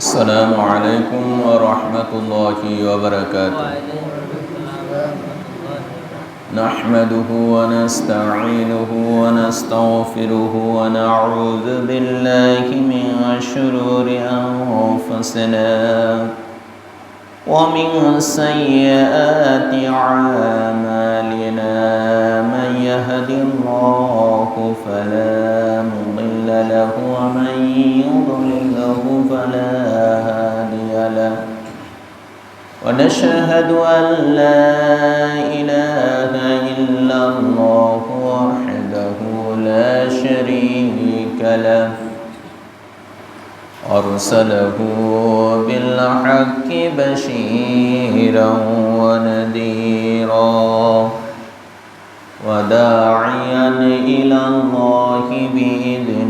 السلام عليكم ورحمة الله وبركاته. نحمده ونستعينه ونستغفره ونعوذ بالله من شرور أنفسنا ومن سيئات أعمالنا. من يهد الله فلا مضل له ومن يضلله فلا هادي له. ونشهد أن لا إله إلا الله وحده لا شريك له. أرسله بالحق بشيرا ونذيرا. وداعيا إلى الله بإذنه.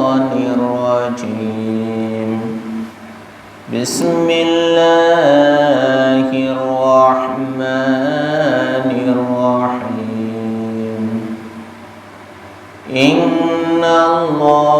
بسم الله الرحمن الرحيم. إن الله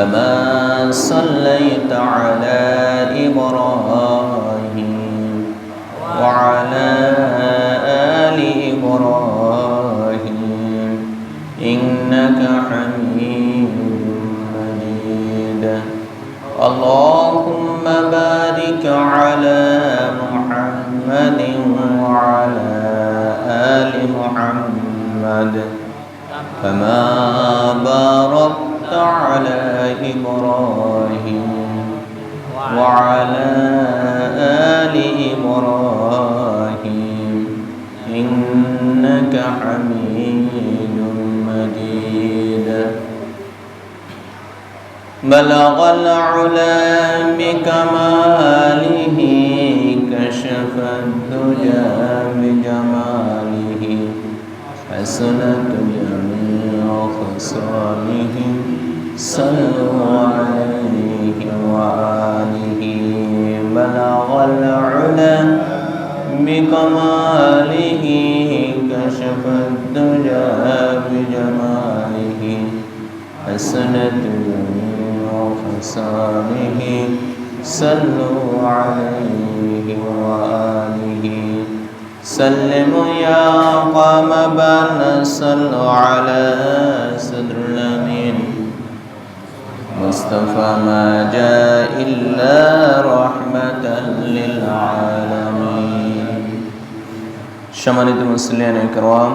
كما صليت على إبراهيم خصاله صلوا عليه وآله بلغ العلا بكماله كشف الدجى بجماله حسنت جميع خصاله صلوا عليه سلموا يا قام بنا صلوا على صدر الأمين مصطفى ما جاء إلا رحمة للعالمين সম্মানিত মুসলিয়ান একরাম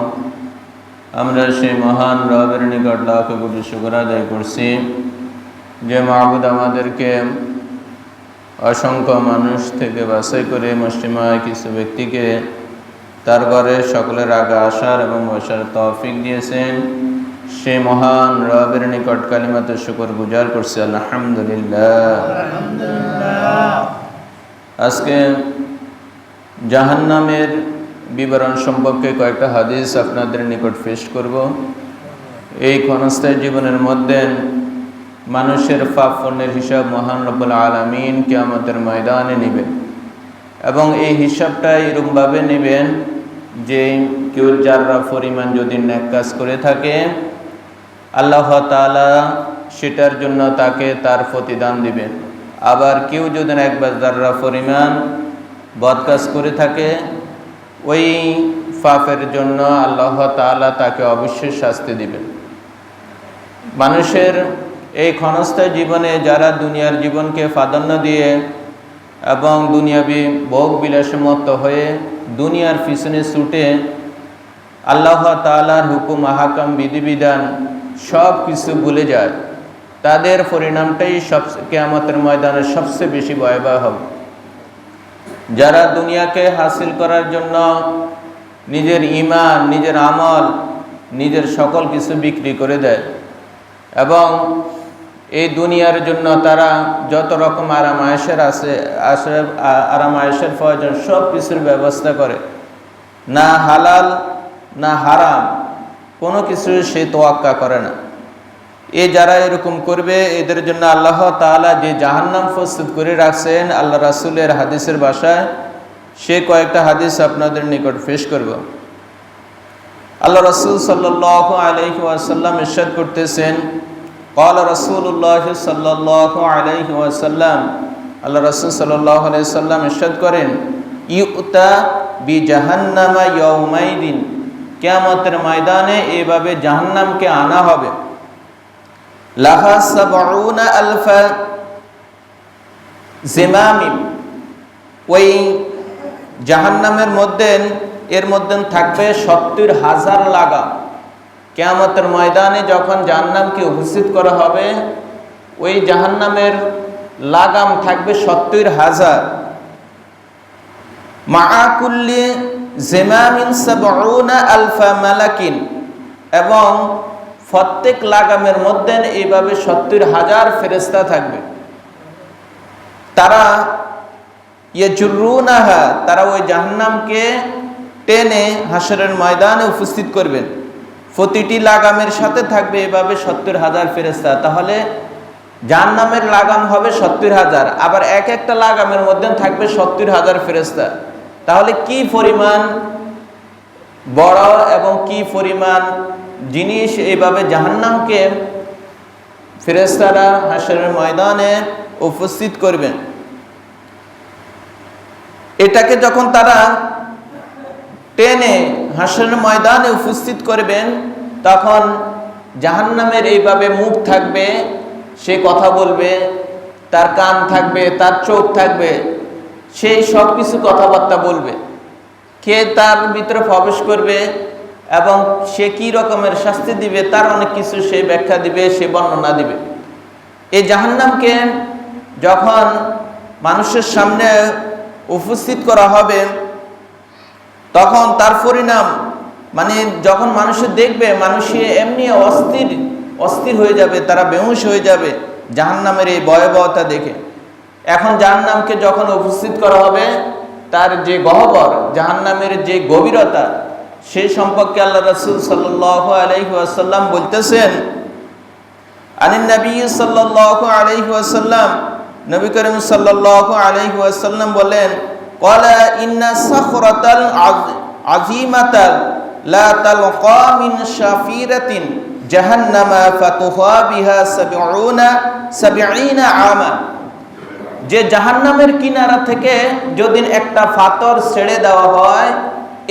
আমরা সেই মহান রবের নিকট লাখ কোটি শুকর আদায় করছি যে মাহবুদ আমাদেরকে অসংখ্য মানুষ থেকে বাছাই করে মুসলিমায় কিছু ব্যক্তিকে তার ঘরে সকলের আগে আসার এবং বসার তৌফিক দিয়েছেন। সে মহান রবের নিকট কালিমাতে শুকর গুজার করছি, আলহামদুলিল্লাহ। আজকে জাহান্নামের বিবরণ সম্পর্কে কয়েকটা হাদিস আপনাদের নিকট পেশ করব। এই ক্ষণস্থায়ী জীবনের মধ্যে মানুষের পাপ পুণ্যের হিসাব মহান রব্বুল আলমিন কে আমাদের ময়দানে নেবেন এবং এই হিসাবটা এরকমভাবে নেবেন যে কেউ যাররা পরিমাণ যদি ন্যাক কাজ করে থাকে, আল্লাহ তালা সেটার জন্য তাকে তার প্রতিদান দিবেন। আবার কেউ যদি একবার যাররা পরিমাণ বদ কাজ করে থাকে, ওই পাপের জন্য আল্লাহ তাআলা তাকে অবশ্যই শাস্তি দিবেন। মানুষের এই ক্ষণস্থায় জীবনে যারা দুনিয়ার জীবনকে প্রাধান্য দিয়ে এবং দুনিয়াবি ভোগ বিলাসমত্ত হয়ে দুনিয়ার পিছনে ছুটে আল্লাহ তালার হুকুম, আহাকাম, বিধিবিধান সব কিছু ভুলে যায়। তাদের পরিণামটাই সব কেয়ামতের ময়দানে সবচেয়ে বেশি ভয়াবহ। হবে যারা দুনিয়াকে হাসিল করার জন্য নিজের ইমান নিজের আমল, নিজের সকল কিছু বিক্রি করে দেয় এবং এই দুনিয়ার জন্য তারা যত রকম আরাম আয়েসের আছে আসে আরাম আয়েসের প্রয়োজন, সব কিছুর ব্যবস্থা করে। না হালাল, না হারাম, কোনো কিছু সে তোয়াক্কা করে না। এ যারা এরকম করবে, এদের জন্য আল্লাহ তাআলা যে জাহান্নাম প্রস্তুত করে রাখছেন, আল্লাহ রাসুলের হাদিসের ভাষায়, সে কয়েকটা হাদিস আপনাদের নিকট পেশ করব। আল্লাহ রসুল সাল্লাহ আলহি ওয়াসাল্লাম ইরশাদ করতেছেন قال رسول الله صلى الله عليه وسلم আল্লাহ রসুল সাল্লাহ আলাইহি সাল্লাম ইরশাদ করেন ইউতা বি জাহান্নামা ইয়াউমাইদিন কিয়ামতের ময়দানে এভাবে জাহান্নামকে আনা হবে লাহা সাবউনা আলফা জিমামিম ওই জাহান্নামের মধ্যে এর মধ্যে থাকবে সত্তর হাজার লাগা কেয়ামতের ময়দানে যখন জাহান্নামকে উপস্থিত করা হবে, ওই জাহান্নামের লাগাম থাকবে সত্তর হাজার। মাআকুল্লি জেমামিন সাবউনা আলফা মালাকিন। এবং প্রত্যেক লাগামের মধ্যে এইভাবে সত্তর হাজার ফেরেস্তা থাকবে। তারা ইয়ে জুরুনাহা তারা ওই জাহান্নামকে টেনে হাসরের ময়দানে উপস্থিত করবেন। প্রতিটি লাগামের সাথে থাকবে এভাবে সত্তর হাজার ফেরেস্তা তাহলে জাহান্নামের লাগাম হবে সত্তর হাজার, আবার এক একটা লাগামের মধ্যে থাকবে সত্তর হাজার ফেরেস্তা তাহলে কি পরিমাণ বড় এবং কি পরিমাণ জিনিস এইভাবে জাহান্নামকে ফেরেস্তারা হাসরের ময়দানে উপস্থিত করবেন এটাকে যখন তারা টেনে হাসরের ময়দানে উপস্থিত করবেন, তখন জাহান্নামের এইভাবে মুখ থাকবে, সে কথা বলবে, তার কান থাকবে, তার চোখ থাকবে, সেই সব কিছু কথাবার্তা বলবে। কে তার ভিতরে প্রবেশ করবে এবং সে কি রকমের শাস্তি দিবে, তার অনেক কিছু সে ব্যাখ্যা দিবে, সে বর্ণনা দিবে। এই জাহান্নামকে যখন মানুষের সামনে উপস্থিত করা হবে তখন তার পরিণাম মানে যখন মানুষে দেখবে, মানুষে এমনি অস্থির অস্থির হয়ে যাবে, তারা বেহুশ হয়ে যাবে, জাহান্নামের এই ভয়াবহতা দেখে। এখন জাহান্নামকে যখন উপস্থিত করা হবে, তার যে গহবর, জাহান্নামের যে গভীরতা, সে সম্পর্কে আল্লাহ রসুল সাল্লাহ আলহি আসাল্লাম বলতেছেন, আনিন নবী সাল্লাহ আলহি আসাল্লাম নবী করিম সাল্লাহ আলহি আসাল্লাম বলেন জাহান্নামা ফাতুহা বিহা আমা। যে জাহান্নামের কিনারা থেকে যদি একটা ফাতর ছেড়ে দেওয়া হয়,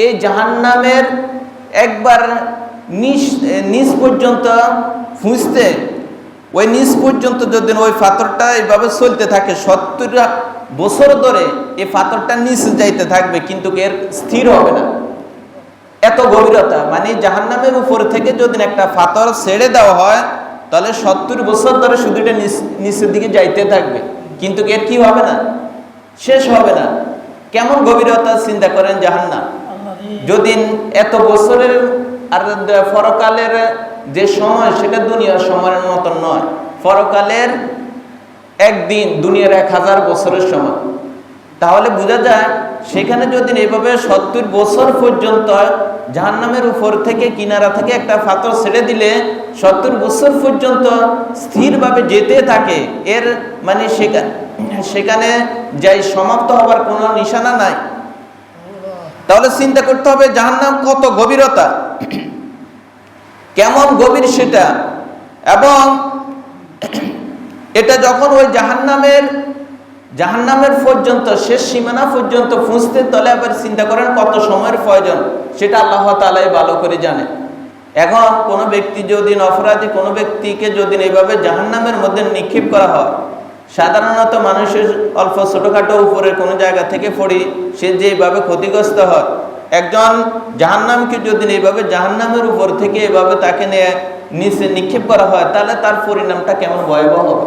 এই জাহান্নামের একবার নিচ নিচ পর্যন্ত ফুঁসতে, ওই নিচ পর্যন্ত যদি ওই ফাতরটা এইভাবে চলতে থাকে, সত্তর বছর ধরে এই পাথরটা নিচে যাইতে থাকবে, কিন্তু এর স্থির হবে না। এত গভীরতা মানে জাহান্নামের উপর থেকে যদি একটা ফাতর ছেড়ে দেওয়া হয়, তাহলে সত্তর বছর ধরে শুধু এটা নিচের দিকে যাইতে থাকবে। কিন্তু এর কি হবে না? শেষ হবে না। কেমন গভীরতা চিন্তা করেন জাহান্নাম? যদি এত বছরের আর ফরকালের যে সময়, সেটা দুনিয়ার সময়ের মতন নয়। ফরকালের একদিন দুনিয়ার এক হাজার বছরের সময় তাহলে বোঝা যায়, সেখানে যদি এভাবে সত্তর বছর পর্যন্ত জাহান্নামের উপর থেকে, কিনারা থেকে একটা ফাতর ছেড়ে দিলে, সত্তর বছর পর্যন্ত স্থিরভাবে যেতে থাকে, এর মানে সেখানে সেখানে যাই সমাপ্ত হবার কোনো নিশানা নাই। তাহলে চিন্তা করতে হবে, জাহান্নাম কত গভীরতা? কেমন গভীর সেটা? এবং এটা যখন ওই জাহান্নামের জাহান্নামের পর্যন্ত, শেষ সীমানা পর্যন্ত ফুঁসতে তলে আবার চিন্তা করেন কত সময়ের প্রয়োজন, সেটা আল্লাহ তালাই ভালো করে জানে। এখন কোনো ব্যক্তি যদি অপরাধী, কোনো ব্যক্তিকে যদি এইভাবে জাহান্নামের মধ্যে নিক্ষেপ করা হয়, সাধারণত মানুষের অল্প ছোটোখাটো উপরে কোনো জায়গা থেকে পড়ি সে যেভাবে ক্ষতিগ্রস্ত হয় একজন জাহান্নামকে যদি এইভাবে জাহান্নামের উপর থেকে এভাবে তাকে নিয়ে নিচে নিক্ষেপ করা হয়, তাহলে তার পরিণামটা কেমন ভয়াবহ হবে?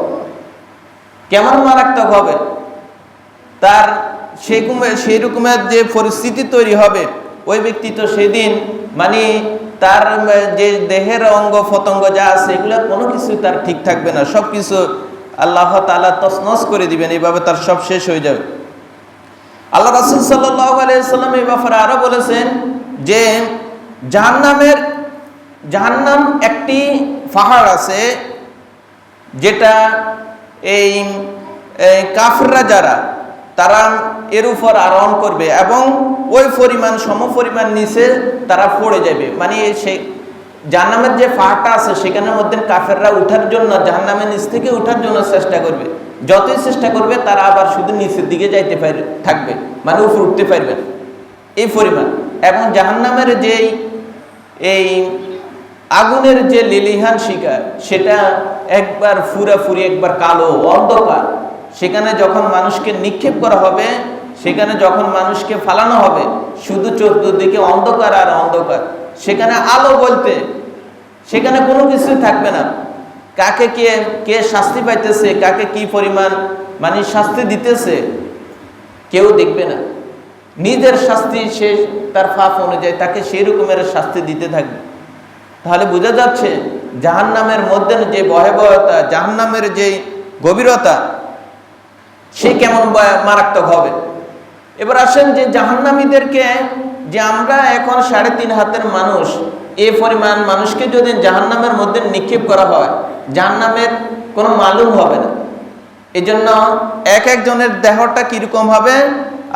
কেমন মারাত্মক হবে? তার সেই সেই রকমের যে পরিস্থিতি তৈরি হবে, ওই ব্যক্তি তো সেদিন মানে তার যে দেহের অঙ্গ ফতঙ্গ যা আছে, এগুলো কোনো কিছু তার ঠিক থাকবে না। সব কিছু আল্লাহ তালা তসনস করে দিবেন, এইভাবে তার সব শেষ হয়ে যাবে। আল্লাহ রাসুল সাল্লাম এই ব্যাপারে আরও বলেছেন যে জাহান্নামের, জাহান্নাম একটি পাহাড় আছে যেটা এই কাফররা যারা, তারা এর উপর আরোহণ করবে এবং ওই পরিমাণ সম পরিমাণ নিচে তারা পড়ে যাবে। মানে সেই জাহান্নামের যে পাহাড়টা আছে, সেখানের মধ্যে কাফেররা উঠার জন্য, জাহান্নামের নিচ থেকে উঠার জন্য চেষ্টা করবে। যতই চেষ্টা করবে, তারা আবার শুধু নিচের দিকে যাইতে পারবে থাকবে মানে উপর উঠতে পারবে। এই পরিমাণ। এবং জাহান্নামের যেই, এই আগুনের যে লিলিহান শিকার, সেটা একবার ফুরাফুরি একবার কালো, অন্ধকার। সেখানে যখন মানুষকে নিক্ষেপ করা হবে, সেখানে যখন মানুষকে ফালানো হবে, শুধু চতুর্দিকে অন্ধকার আর অন্ধকার। সেখানে আলো বলতে, সেখানে কোনো কিছু থাকবে না। কাকে কে কে শাস্তি পাইতেছে, কাকে কি পরিমাণ মানে শাস্তি দিতেছে, কেউ দেখবে না। নিজের শাস্তি সে তার ফাফ অনুযায়ী তাকে সেই রকমের শাস্তি দিতে থাকবে। তাহলে বোঝা যাচ্ছে জাহান নামের মধ্যে যে ভয়াবহতা জাহান নামের যে গভীরতা, সে কেমন মারাত্মক হবে। এবার আসেন যে জাহান্নামীদেরকে যে আমরা এখন সাড়ে তিন হাতের মানুষ, এ পরিমাণ মানুষকে যদি জাহান্নামের মধ্যে নিক্ষেপ করা হয়, জাহান্নামের কোনো মালুম হবে না। এই জন্য এক একজনের দেহটা কীরকম হবে?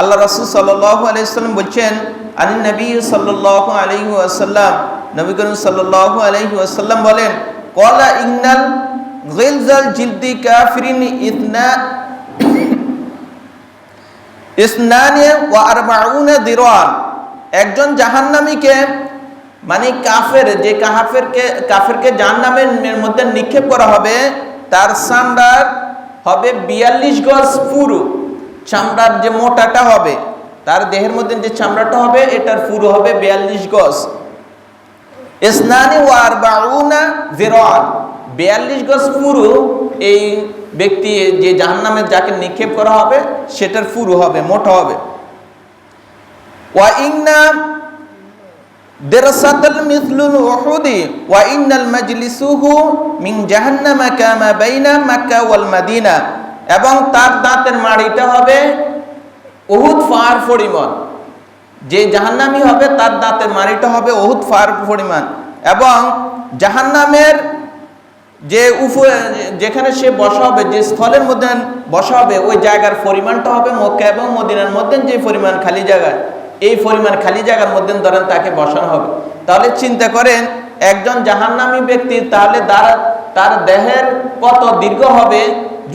আল্লাহ রসুল সাল্লাহ আলাইসাল্লাম বলছেন আলী নবী সাল্লাহ আলহি আসাল্লাম নবী করিম সাল্লাহ আলহি আসাল্লাম বলেন, কলা ইগনাল গিলজাল জিলদি কাফিরিন ইতনা ইসনানে ও আরবাউনে দিরওয়ান একজন জাহান্নামীকে মানে কাফের, যে কাফেরকে কাফেরকে জাহান্নামের মধ্যে নিক্ষেপ করা হবে, তার চামড়ার হবে বিয়াল্লিশ গজ পুরু। চামড়ার যে মোটাটা হবে, তার দেহের মধ্যে যে চামড়াটা হবে, এটার পুরো হবে বিয়াল্লিশ গজ। ইসনানি ও আরবাউনা দিরওয়ান বিয়াল্লিশ গজ পুরু এই ব্যক্তি যে জাহান্নামের যাকে নিক্ষেপ করা হবে, সেটার ফুরু হবে, মোটা হবে। ওয়া ইন্না দেরসাতাল মিসলুল উহুদি ওয়া ইন্নাল মাজলিসুহু মিন জাহান্নামা কামা বাইনা মাক্কা ওয়াল মাদিনা এবং তার দাঁতের মাড়িটা হবে উহুদ ফার পরিমাণ। যে জাহান্নামি হবে, তার দাঁতের মাড়িটা হবে উহুদ ফার পরিমাণ। এবং জাহান্নামের যে উফ, যেখানে সে বসা হবে, যে স্থলের মধ্যে বসা হবে, ওই জায়গার পরিমাণটা হবে মক্কা এবং মদিনার মধ্যে যে পরিমাণ খালি জায়গা এই পরিমাণ খালি জায়গার মধ্যে ধরেন তাকে বসানো হবে। তাহলে চিন্তা করেন, একজন জাহান্নামী ব্যক্তি তাহলে তার দেহের কত দীর্ঘ হবে,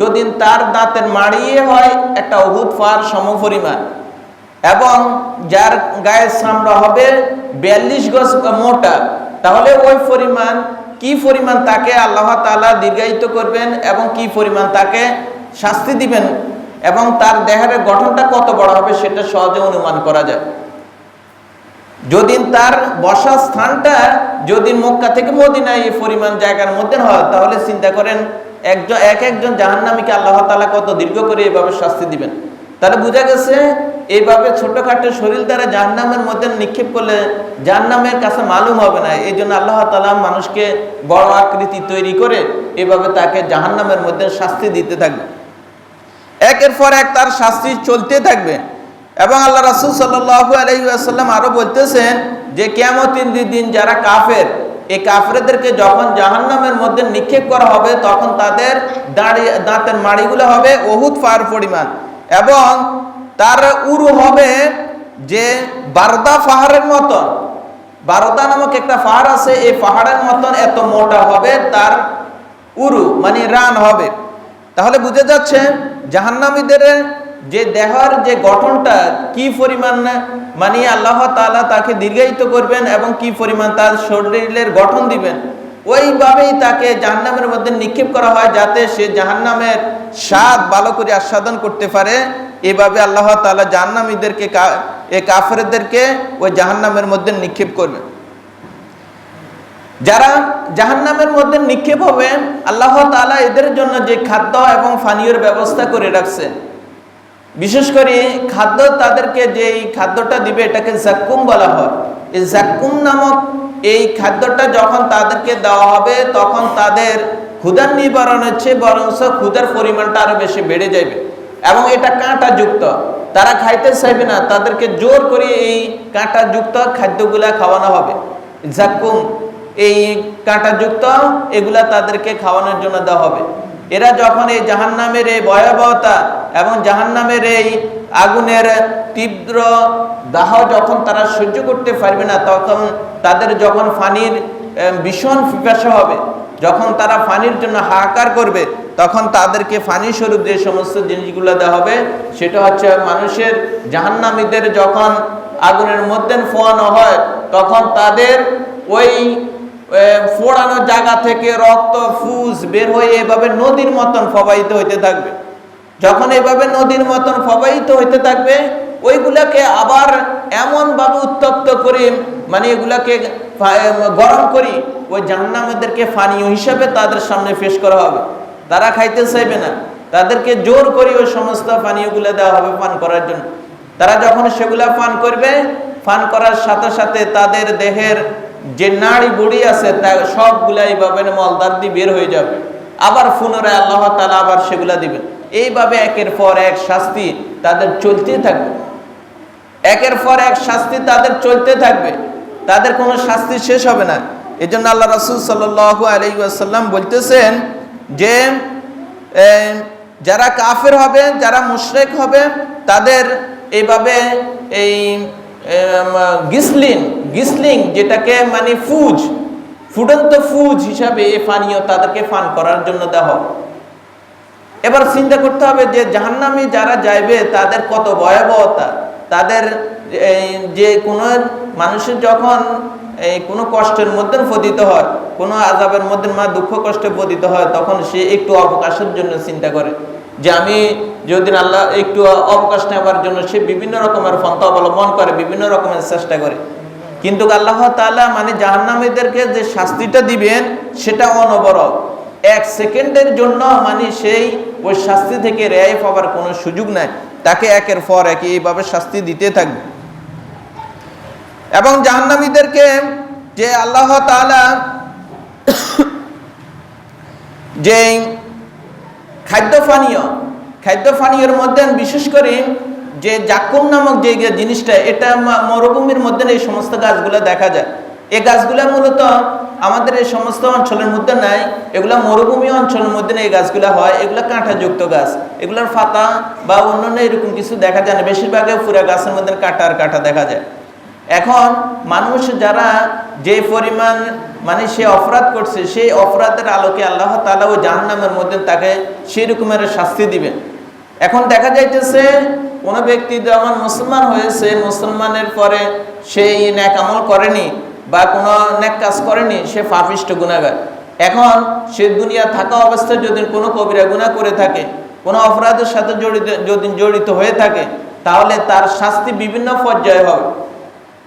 যদি তার দাঁতের মাড়িয়ে হয় একটা অহুত ফার সম পরিমাণ এবং যার গায়ের চামড়া হবে বিয়াল্লিশ গজ মোটা, তাহলে ওই পরিমাণ, কি পরিমাণ তাকে আল্লাহ তালা দীর্ঘায়িত করবেন এবং কি পরিমাণ তাকে শাস্তি দিবেন? এবং তার দেহের গঠনটা কত বড় হবে সেটা সহজে অনুমান করা যায়। যদি তার বসার স্থানটা যদি মক্কা থেকে মদিনায় এই পরিমাণ জায়গার মধ্যে হয়, তাহলে চিন্তা করেন একজন এক একজন জাহান্নামীকে আল্লাহ তালা কত দীর্ঘ করে এভাবে শাস্তি দিবেন। তাহলে বোঝা গেছে এইভাবে ছোটখাটো শরীর দ্বারা জাহান্নামের মধ্যে নিক্ষেপ করলে জাহান্নামের কাছে মালুম হবে না। এই জন্য আল্লাহ তালা মানুষকে বড় আকৃতি তৈরি করে এভাবে তাকে জাহান্নামের মধ্যে শাস্তি দিতে থাকবে। একের পর এক তার শাস্তি চলতে থাকবে। এবং আল্লাহ রাসুল সাল্লাহ আলহিহাসাল্লাম আরও বলতেছেন যে কেমন দিন যারা কাফের, এই কাফরেদেরকে যখন জাহান্নামের মধ্যে নিক্ষেপ করা হবে, তখন তাদের দাঁড়ি, দাঁতের মাড়িগুলো হবে অহুত ফার পরিমাণ। এবং তার উরু হবে যে বারদা পাহাড়ের মতন। বারদা নামক একটা পাহাড় আছে, এই পাহাড়ের মতন এত মোটা হবে, তার উরু মানে রান হবে। তাহলে বুঝে যাচ্ছে জাহান্নামীদের যে দেহর যে গঠনটা কি পরিমাণ মানে আল্লাহ তালা তাকে দীর্ঘায়িত করবেন এবং কি পরিমাণ তার শরীরের গঠন দিবেন, ওইভাবেই তাকে জাহান্নামের মধ্যে নিক্ষেপ করা হয় যাতে সে জাহান্নামের স্বাদ ভালো করে আস্বাদন করতে পারে। এভাবে আল্লাহ তালা জাহান্নামীদেরকে এ কাফেরদেরকে ওই জাহান্নামের মধ্যে নিক্ষেপ করবেন। যারা জাহান্নামের মধ্যে নিক্ষেপ হবে আল্লাহ তাআলা এদের জন্য যে খাদ্য এবং পানীয়র ব্যবস্থা করে রাখছে। বিশেষ করে খাদ্য তাদেরকে যে খাদ্যটা দিবে, এটাকে জাক্কুম বলা হয়। এই জাক্কুম নামক এই খাদ্যটা যখন তাদেরকে দেওয়া হবে, তখন তাদের ক্ষুধার নিবারণ হচ্ছে, বরঞ্চ ক্ষুধার পরিমাণটা আরও বেশি বেড়ে যাবে। এবং এটা কাঁটা যুক্ত তারা খাইতে চাইবে না, তাদেরকে জোর করে এই কাঁটা যুক্ত খাদ্যগুলা খাওয়ানো হবে। জাক্কুম এই কাঁটাযুক্ত, এগুলা তাদেরকে খাওয়ানোর জন্য দেওয়া হবে। এরা যখন এই জাহান্নামের এই ভয়াবহতা এবং জাহান্নামের এই আগুনের তীব্র দাহ যখন তারা সহ্য করতে পারবে না, তখন তাদের যখন ফানির ভীষণ পিপাসা হবে, যখন তারা ফানির জন্য হাহাকার করবে, তখন তাদেরকে ফানি স্বরূপ যে সমস্ত জিনিসগুলো দেওয়া হবে, সেটা হচ্ছে মানুষের, জাহান্নামীদের যখন আগুনের মধ্যে ফোয়ানো হয়, তখন তাদের ওই ফোড়ানো জায়গা থেকে রক্ত, ফুস বের হয়ে এভাবে নদীর মতন প্রবাহিত হইতে থাকবে। যখন এভাবে নদীর মতন প্রবাহিত হইতে থাকবে, ওইগুলাকে আবার এমন ভাবে উত্তপ্ত করি মানে এগুলাকে গরম করি, ওই জাহান্নামীদেরকে পানীয় হিসাবে তাদের সামনে পেশ করা হবে। তারা খাইতে চাইবে না। তাদেরকে জোর করে ওই সমস্ত পানীয়গুলো দেওয়া হবে পান করার জন্য। তারা যখন সেগুলা পান করবে, পান করার সাথে সাথে তাদের দেহের যে নাড়ি বুড়ি আছে তা সবগুলা এইভাবে মলদার দিয়ে বের হয়ে যাবে। আবার পুনরায় আল্লাহ তালা আবার সেগুলা দিবেন। এইভাবে একের পর এক শাস্তি তাদের চলতে থাকবে। একের পর এক শাস্তি তাদের চলতে থাকবে। তাদের কোনো শাস্তি শেষ হবে না। এই জন্য আল্লাহ রসুল সাল্লাহ আলাইসাল্লাম বলতেছেন যে যারা কাফের হবে, যারা মুশরেক হবে, তাদের এইভাবে এই গিসলিন গিসলিং যেটাকে মানে ফুজ, ফুটন্ত ফুজ হিসাবে এই পানীয় তাদেরকে পান করার জন্য হবে এবার চিন্তা করতে হবে যে জাহান্নামে যারা যাইবে, তাদের কত ভয়াবহতা, তাদের যে কোনো মানুষের যখন এই কোনো কষ্টের মধ্যে পতিত হয়, কোনো আজাবের মধ্যে মা দুঃখ কষ্টে পতিত হয়, তখন সে একটু অবকাশের জন্য চিন্তা করে। যে আমি যদি আল্লাহ একটু অবকাশ নেওয়ার জন্য সে বিভিন্ন রকমের পন্থা অবলম্বন করে, বিভিন্ন রকমের চেষ্টা করে। কিন্তু আল্লাহ তাআলা মানে জাহান্নামীদেরকে যে শাস্তিটা দিবেন, সেটা অনবরত। এক সেকেন্ডের জন্য মানে সেই ওই শাস্তি থেকে রেহাই পাওয়ার কোনো সুযোগ নাই। তাকে একের পর এক এইভাবে শাস্তি দিতে থাকবে। এবং জাহান্নামীদেরকে যে আল্লাহ তাআলা যে খাদ্য পানীয় খাদ্য পানীয়ের মধ্যে বিশেষ করে যে জাকুম নামক যে জিনিসটা, এটা মরুভূমির মধ্যে এই সমস্ত গাছগুলো দেখা যায়। এই গাছগুলো মূলত আমাদের এই সমস্ত অঞ্চলের মধ্যে নাই, এগুলা মরুভূমি অঞ্চলের মধ্যে এই গাছগুলো হয়, এগুলো কাঁটাযুক্ত গাছ। এগুলোর ফাতা বা অন্যান্য এরকম কিছু দেখা যায় না বেশিরভাগে পুরা গাছের মধ্যে কাঁটা আর কাঁটা দেখা যায়। এখন মানুষ যারা যে পরিমাণ মানে সে অপরাধ করছে, সেই অপরাধের আলোকে আল্লাহ তালা ওই জাহান্নামের মধ্যে তাকে সেই রকমের শাস্তি দিবেন। এখন দেখা যাইতেছে কোনো ব্যক্তি যেমন মুসলমান হয়েছে, মুসলমানের পরে সেই ন্যাক আমল করেনি বা কোনো ন্যাক কাজ করেনি, সে পাপিষ্ট গুণাগার এখন সে দুনিয়া থাকা অবস্থায় যদি কোনো কবিরা গুণা করে থাকে, কোনো অপরাধের সাথে জড়িত, যদি জড়িত হয়ে থাকে, তাহলে তার শাস্তি বিভিন্ন পর্যায়ে হবে।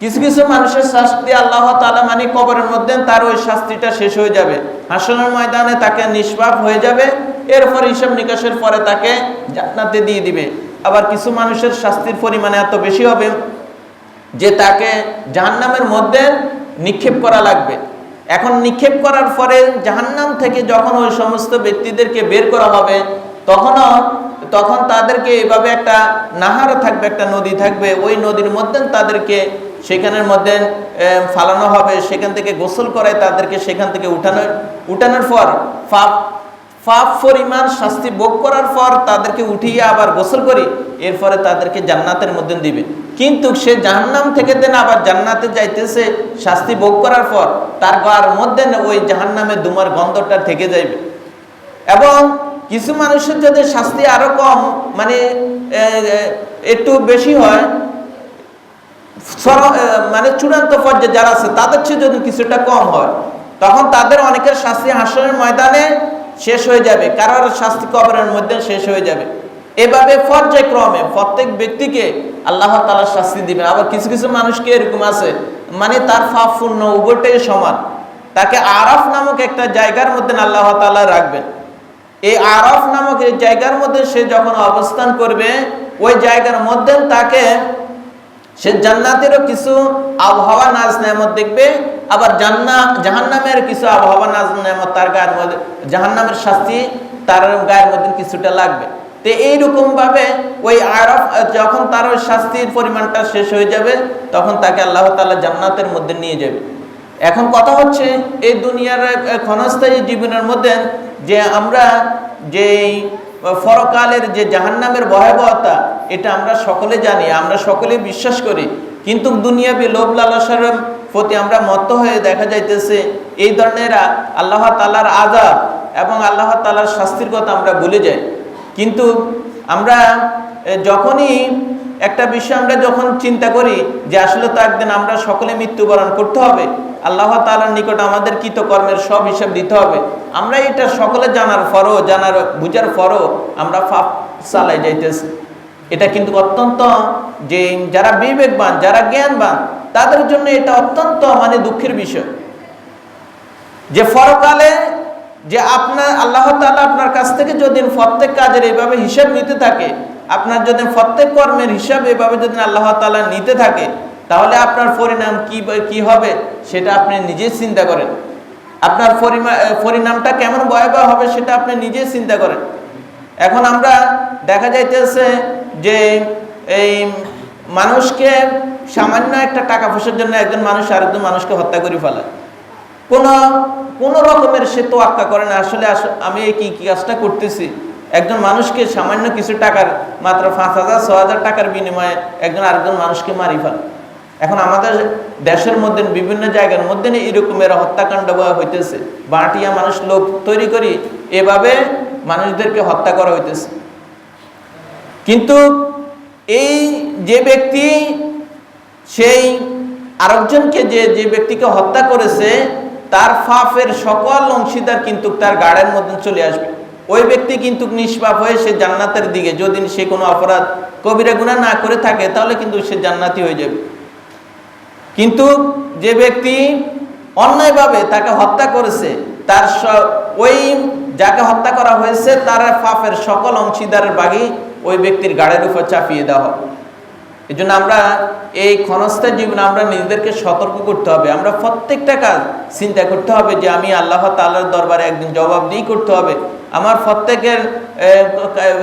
কিছু কিছু মানুষের শাস্তি আল্লাহ তালা মানে কবরের মধ্যে, তার ওই শাস্তিটা শেষ হয়ে যাবে। হাসনের ময়দানে তাকে নিষ্পাপ হয়ে যাবে, এরপর হিসাব নিকাশের পরে তাকে জান্নাতে দিয়ে দিবে। আবার কিছু মানুষের শাস্তির পরিমাণে এত বেশি হবে যে তাকে জাহান্নামের মধ্যে নিক্ষেপ করা লাগবে। এখন নিক্ষেপ করার পরে জাহান্নাম থেকে যখন ওই সমস্ত ব্যক্তিদেরকে বের করা হবে, তখনও, তখন তাদেরকে এভাবে একটা নাহার থাকবে, একটা নদী থাকবে। ওই নদীর মধ্যে তাদেরকে সেখানের মধ্যে ফালানো হবে। সেখান থেকে গোসল করায় তাদেরকে সেখান থেকে উঠানো, উঠানোর পর পাপ পরিমাণ শাস্তি ভোগ করার পর তাদেরকে উঠিয়ে আবার গোসল করি, এরপরে তাদেরকে জান্নাতের মধ্যে দিবে। কিন্তু সে জাহান্নাম থেকে দেন আবার জান্নাতে যাইতেছে শাস্তি ভোগ করার পর, তার গার মধ্যে ওই জাহান্নামের দুমার গন্ধটা থেকে যাইবে। এবং কিছু মানুষের যদি শাস্তি আরও কম মানে একটু বেশি হয় মানে চূড়ান্ত পর্যায়ে যারা আছে, তাদের চেয়ে যদি কিছুটা কম হয়, তখন তাদের অনেকের শাস্তি হাসনের ময়দানে শেষ হয়ে যাবে। কারোর শাস্তি কবরের মধ্যে শেষ হয়ে যাবে। এভাবে পর্যায়ক্রমে প্রত্যেক ব্যক্তিকে আল্লাহ তালা শাস্তি দিবেন। আবার কিছু কিছু মানুষকে এরকম আছে মানে তার ফাপ পূর্ণ উভয়টাই সমান। তাকে আরাফ নামক একটা জায়গার মধ্যে আল্লাহ তালা রাখবেন। এই আরফ নামক এই জায়গার মধ্যে সে যখন অবস্থান করবে, ওই জায়গার মধ্যে তাকে সে জান্নাতেরও কিছু আবহাওয়া নাজ নেমত দেখবে, আবার জান্না, জাহান্নামের কিছু আবহাওয়া নাজ নেমত তার গায়ের মধ্যে, জাহান্নামের শাস্তি তার গায়ের মধ্যে কিছুটা লাগবে। তো এইরকম ভাবে ওই আরফ, যখন তার ওই শাস্তির পরিমাণটা শেষ হয়ে যাবে, তখন তাকে আল্লাহ তাআলা জান্নাতের মধ্যে নিয়ে যাবে। এখন কথা হচ্ছে, এই দুনিয়ার ক্ষণস্থায়ী জীবনের মধ্যে যে আমরা যে ফরকালের যে জাহান্নামের ভয়াবহতা, এটা আমরা সকলে জানি, আমরা সকলে বিশ্বাস করি। কিন্তু দুনিয়াবি লোভ লালসার প্রতি আমরা মত হয়ে দেখা যাইতেছে, এই ধরনের আল্লাহ তালার আজাব এবং আল্লাহ তালার শাস্তির কথা আমরা ভুলে যাই। কিন্তু আমরা যখনই একটা বিষয় আমরা যখন চিন্তা করি যে আসলে তো একদিন আমরা সকলে মৃত্যুবরণ করতে হবে, আল্লাহ তাআলার নিকট আমাদের কৃতকর্মের সব হিসাব দিতে হবে। আমরা এটা সকলে জানার পরও জানার, বুঝার পরও আমরা ফাপ চালাই যাইতেছি। এটা কিন্তু অত্যন্ত যে যারা বিবেকবান, যারা জ্ঞানবান, তাদের জন্য এটা অত্যন্ত মানে দুঃখের বিষয়। যে ফরকালে যে আপনার, আল্লাহ তাআলা আপনার কাছ থেকে যদি প্রত্যেক কাজের এইভাবে হিসাব নিতে থাকে আপনার যদি প্রত্যেক কর্মের হিসাব এভাবে যদি আল্লাহ তালা নিতে থাকে, তাহলে আপনার পরিণাম কি কি হবে সেটা আপনি নিজেই চিন্তা করেন। আপনার পরিণামটা কেমন ভয়াবহ হবে সেটা আপনি নিজেই চিন্তা করেন। এখন আমরা দেখা যাইতেছে যে এই মানুষকে সামান্য একটা টাকা পয়সার জন্য একজন মানুষ আরেকজন মানুষকে হত্যা করে ফেলায় কোনো কোনো রকমের সে তো তোয়াক্কা করে না, আসলে আস- আমি এই কি কি কাজটা করতেছি? একজন মানুষকে সামান্য কিছু টাকার মাত্র পাঁচ হাজার, ছ হাজার টাকার বিনিময়ে একজন আরেকজন মানুষকে মারি ফেলে। এখন আমাদের দেশের মধ্যে, বিভিন্ন জায়গার মধ্যে এরকমের হত্যাকাণ্ড হইতেছে। বাটিয়া মানুষ লোক তৈরি করি এভাবে মানুষদেরকে হত্যা করা হইতেছে। কিন্তু এই যে ব্যক্তি, সেই আরেকজনকে যে যে ব্যক্তিকে হত্যা করেছে, তার ফাফের সকল অংশীদার কিন্তু তার গাড়ের মধ্যে চলে আসবে। ওই ব্যক্তি কিন্তু নিষ্পাপ হয়ে সে জান্নাতের দিকে, যদি সে কোনো অপরাধ, কবিরা গুণা না করে থাকে, তাহলে কিন্তু সে জান্নাতি হয়ে যাবে। কিন্তু যে ব্যক্তি অন্যায়ভাবে তাকে হত্যা করেছে, তার ওই যাকে হত্যা করা হয়েছে, তার পাপের সকল অংশীদারের বাগি ওই ব্যক্তির গাড়ির উপর চাপিয়ে দেওয়া হবে। এই জন্য আমরা এই ক্ষণস্থায়ী জীবনে আমরা নিজেদেরকে সতর্ক করতে হবে। আমরা প্রত্যেকটা কাজ চিন্তা করতে হবে যে আমি আল্লাহ তাআলার দরবারে একদিন জবাব দিয়ে করতে হবে। আমার প্রত্যেকের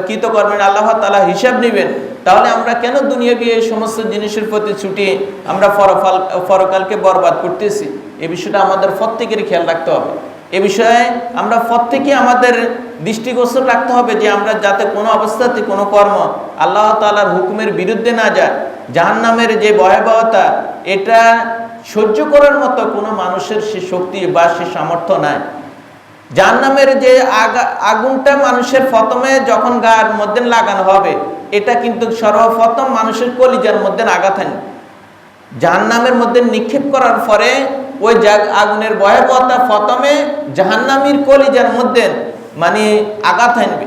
কৃতকর্মের আল্লাহ তালা হিসাব নেবেন। তাহলে আমরা কেন দুনিয়াবি এই সমস্ত জিনিসের প্রতি ছুটি আমরা ফরফাল ফরকালকে বরবাদ করতেছি? এই বিষয়টা আমাদের প্রত্যেকেরই খেয়াল রাখতে হবে। এ বিষয়ে আমরা প্রত্যেকে আমাদের দৃষ্টিগোচর রাখতে হবে যে আমরা যাতে কোনো অবস্থাতে কোনো কর্ম আল্লাহ তাআলার হুকুমের বিরুদ্ধে না যায়। জাহান্নামের যে ভয়াবহতা, এটা সহ্য করার মতো কোনো মানুষের সে শক্তি বা সে সামর্থ্য নাই। জাহান্নামের যে আগা- আগুনটা মানুষের প্রথমে যখন গার মধ্যে লাগানো হবে, এটা কিন্তু সর্বপ্রথম মানুষের কলিজার মধ্যে আঘাত আনবে জাহান্নামের মধ্যে নিক্ষেপ করার পরে ওই আগুনের ভয়াবহতা প্রথমে জাহান্নামীর কলিজার মধ্যে মানে আঘাত আনবে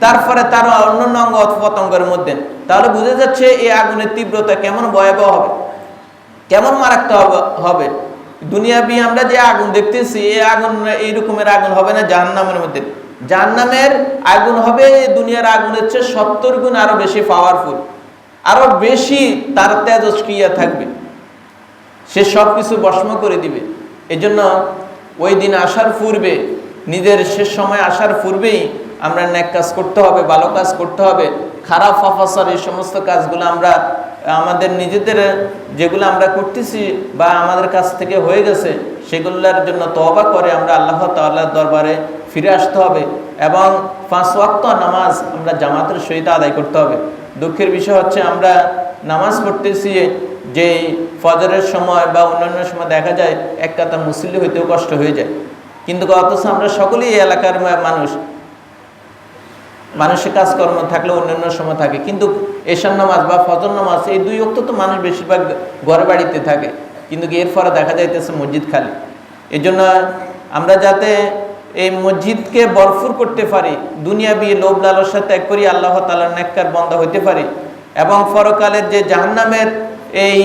তারপরে তার অন্যান্য অঙ্গ পতঙ্গের মধ্যে। তাহলে বুঝা যাচ্ছে এই আগুনের তীব্রতা কেমন ভয়াবহ হবে? কেমন মারাত্মক হবে- হবে? দুনিয়াবি আমরা যে আগুন দেখতেছি, এই আগুন এই রকমের আগুন হবে না জাহান্নামের মধ্যে। জাহান্নামের আগুন হবে, দুনিয়ার আগুনের চেয়ে সত্তর গুণ আরও বেশি পাওয়ারফুল আরও বেশি তার তেজস্ক্রিয়া থাকবে। সে সব কিছু ভস্ম করে দিবে। এজন্য ওই দিন আসার পূর্বে, নিজের শেষ সময় আসার পূর্বেই আমরা ন্যাক কাজ করতে হবে, ভালো কাজ করতে হবে। খারাপ ফাফাসার এই সমস্ত কাজগুলো আমরা, আমাদের নিজেদের যেগুলো আমরা করতেছি বা আমাদের কাছ থেকে হয়ে গেছে, সেগুলোর জন্য তবা করে আমরা আল্লাহ তাল্লাহ দরবারে ফিরে আসতে হবে এবং পাঁচ ওয়াক্ত নামাজ আমরা জামাতের সহিত আদায় করতে হবে। দুঃখের বিষয় হচ্ছে আমরা নামাজ পড়তেছি যে ফজরের সময় বা অন্যান্য সময় দেখা যায় এক কাতার মুসল্লি হইতেও কষ্ট হয়ে যায়। কিন্তু অথচ আমরা সকলেই এই এলাকার মানুষ। মানুষের কাজকর্ম থাকলে অন্যান্য সময় থাকে। কিন্তু এশার নামাজ বা ফজর নামাজ, এই দুই অক্ত তো মানুষ বেশিরভাগ ঘরে বাড়িতে থাকে। কিন্তু এর ফলে দেখা যাইতেছে মসজিদ খালি। এই জন্য আমরা যাতে এই মসজিদকে বরফুর করতে পারি, দুনিয়াবি লোভ লালসা ত্যাগ করি, আল্লাহ তালার নেককার বন্ধ হইতে পারি, এবং পরকালের যে জাহান্নামের এই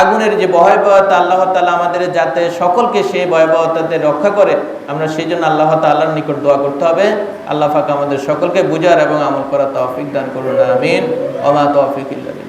আগুনের যে ভয়াবহতা আল্লাহ তালা আমাদের যাতে সকলকে সেই ভয়াবহতাতে রক্ষা করে, আমরা সেই জন্য আল্লাহ তাল্লাহর নিকট দোয়া করতে হবে আল্লাহ ফাঁকা আমাদের সকলকে বুঝার এবং আমল করা তৌফিক দান করুন, আমিন অমা তৌফিক ইল্লা।